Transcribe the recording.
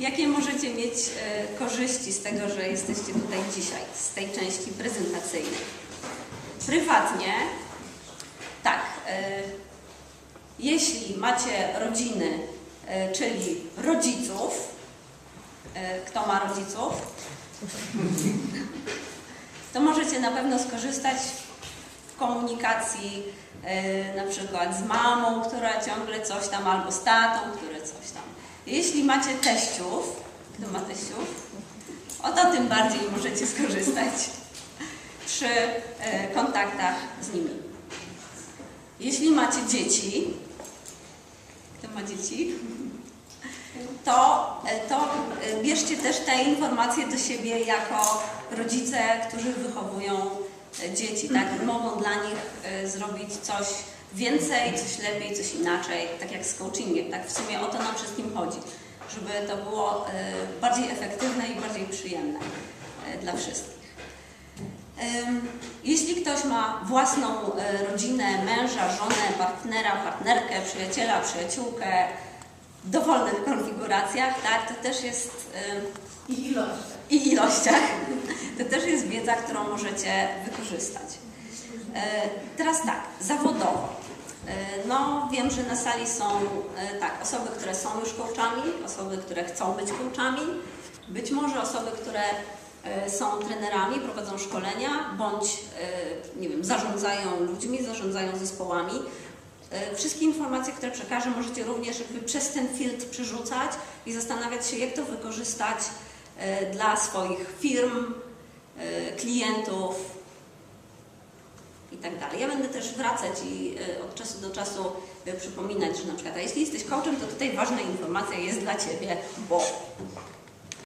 Jakie możecie mieć e, korzyści z tego, że jesteście tutaj dzisiaj, z tej części prezentacyjnej? Prywatnie, tak, e, jeśli macie rodziny, e, czyli rodziców, kto ma rodziców, to możecie na pewno skorzystać w komunikacji na przykład z mamą, która ciągle coś tam, albo z tatą, który coś tam. Jeśli macie teściów, kto ma teściów, o to tym bardziej możecie skorzystać przy e, kontaktach z nimi. Jeśli macie dzieci, kto ma dzieci, to, e, to e, bierzcie też te informacje do siebie jako rodzice, którzy wychowują dzieci, tak? Mogą dla nich e, zrobić coś więcej, coś lepiej, coś inaczej, tak jak z coachingiem, tak? W sumie o to nam wszystkim chodzi, żeby to było e, bardziej efektywne i bardziej przyjemne e, dla wszystkich. Jeśli ktoś ma własną rodzinę, męża, żonę, partnera, partnerkę, przyjaciela, przyjaciółkę dowolnych konfiguracjach, tak, to też jest ym, I ilość. i ilościach, to też jest wiedza, którą możecie wykorzystać. E, Teraz tak, zawodowo. E, No, wiem, że na sali są tak, osoby, które są już coachami, osoby, które chcą być coachami, być może osoby, które są trenerami, prowadzą szkolenia, bądź nie wiem, zarządzają ludźmi, zarządzają zespołami. E, Wszystkie informacje, które przekażę, możecie również jakby przez ten filtr przerzucać i zastanawiać się, jak to wykorzystać e, dla swoich firm, e, klientów i tak. Ja będę też wracać i od czasu do czasu przypominać, że na przykład, a jeśli jesteś coachem, to tutaj ważna informacja jest dla Ciebie, bo